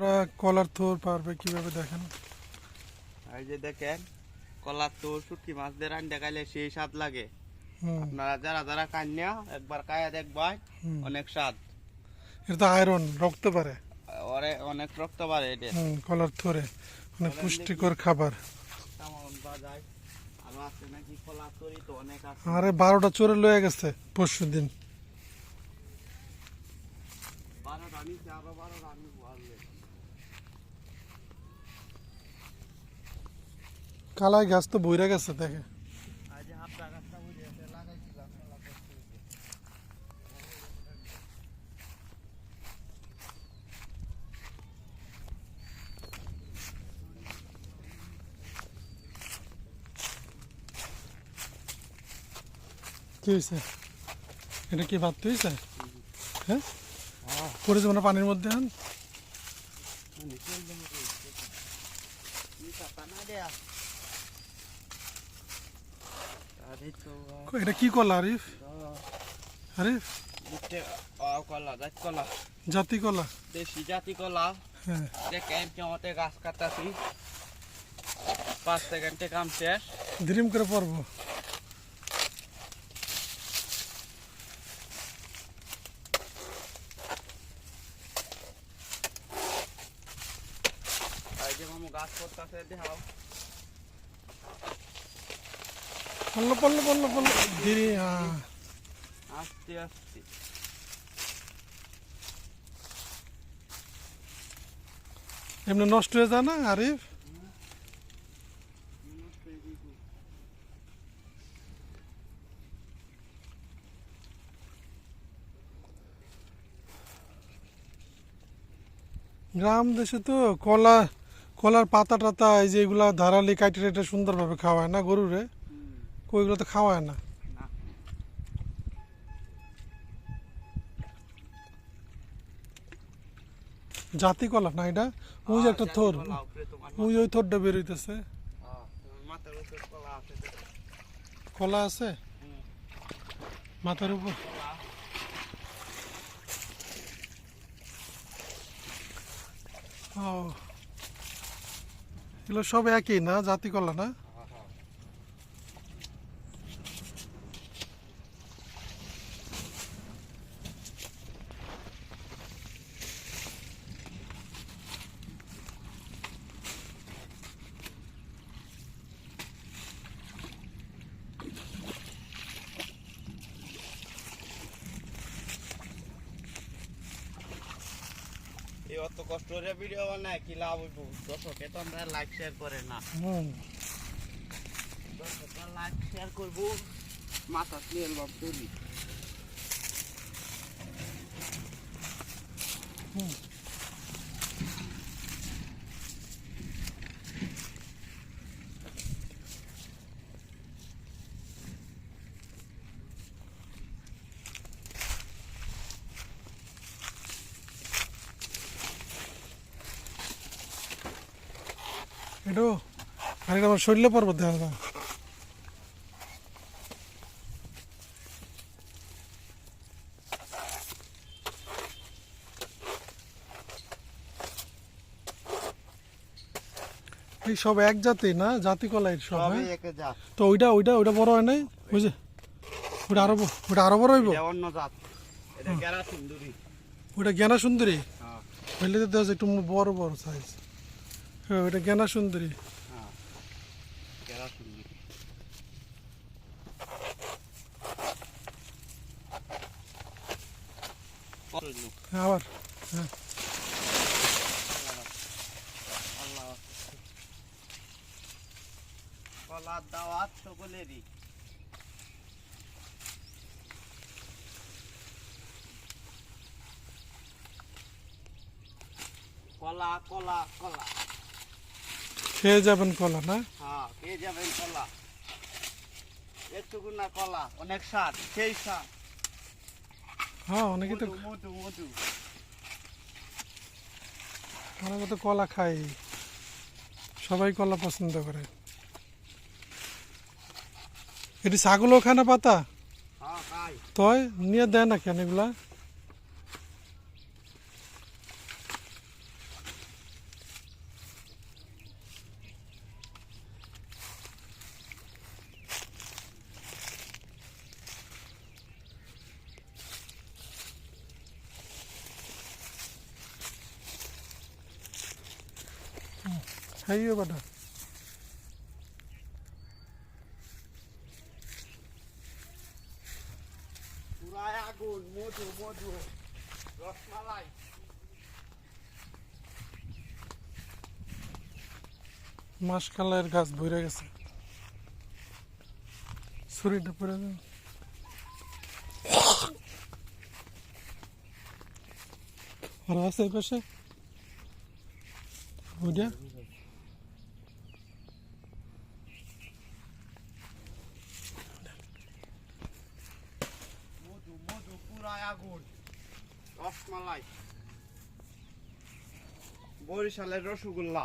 আমরা কলার থোর পারবে কীভাবে দেখেন? এই যে দেখেন কলার তো শুটকি মাছ দিয়ে রান্না খাইলে সেই স্বাদ লাগে। আপনারা যারা যারা কান্যা একবার কায়া দেখবার অনেক স্বাদ। এটা তো আয়রন রক্ত পারে। ওরে অনেক রক্ত বাড়ে এটা। কলার থোরে। অনেক পুষ্টিকর খাবার। আরে বারোটা চোরে লয়ে গেছে পরশু দিন বারোটা নিচে আরও বারোটা আমি বললে কালাই গাছ তো বইরা গেছে দেখে আজ হাফটা গাছটা বুঝে আছে লাগাইছিলাম মেলা কষ্ট হয়েছে। কি হয়েছে এটা কি ভাত হয়েছে হ্যাঁ পড়ে যাব না পানির মধ্যে আন নিচের দিকে নিচে পানা দেয়া আরে তো এটা কি কলা আরিফ আরিফ নিচে কলা গাছ কলা জাতি কলা দেশি জাতি কলা হ্যাঁ দেখেন কেমতে গাছ কাটাছি পাঁচ সেকেন্ডে কাম শেষ দ্রিম করে পড়ব এই যে মামু গাছ করতেছে দেখাও পড়ল পড়ল পড়ল পড়ল ধীরে আস্তে আস্তে। এমনি নষ্ট হয়ে যায় না আরিফ? গ্রাম দেশে তো কলা কলার পাতা টাতা এই যে এগুলা ধারালি কাটে টাইটে সুন্দরভাবে খাওয়ায় না গরুরে? ওইগুলো তো খাওয়ায় না না। জাতি কলা না এটা? ওই যে একটা থোর। ওই ওই থোরটা বেরোইতেছে কলা আছে মাথার উপর। ও। এগুলো সব একই না? জাতি কলা না হ্যাঁ, হ্যাঁ। এই অত কষ্ট করে ভিডিও বানায় কি লাভ হইব? দর্শকে তো আমরা লাইক শেয়ার করে না। হুম। দর্শকরা লাইক শেয়ার করব। মাথা নিয়ে এলবাম তৈরি এটো আরেকটা আমার শরীরে পর্বত দেখা যায়। এই সব এক জাতি না জাতি কলাই সব হ্যাঁ? তো ওইটা ওইটা ওইটা বড় হয় নাই? বুঝে যে ওইটা আরও ওইটা আরও বড় হইব? অন্য জাত। এটা সুন্দরী ওইটা জ্ঞানা সুন্দরী হইলে তো একটু বড় বড় সাইজ হ্যাঁ ওইটা জ্ঞানা সুন্দরী। হ্যাঁ আবার হ্যাঁ। কলার দাওয়াত কলা কলা কলা। খেয়ে যাবেন কলা না? হ্যাঁ পেয়ে যাবেন কলা। একটুকু না কলা অনেক স্বাদ সেই স্বাদ। হ্যাঁ অনেকে তো মধু মধু অনেকে তো কলা খাই সবাই কলা পছন্দ করে। এটি ছাগলও খায় না পাতা? হ্যাঁ তয়? নিয়ে দেয় না কেন এগুলা? খাইও আগুন মধু মধু রসমালাই। মাসকালের গাছ ভরে গেছে। ছুরিটা পড়ে যাবে। আর আছে পাশে? ওইটা মধু পুরাই আগুন। রসমালাই। বরিশালের রসগোল্লা।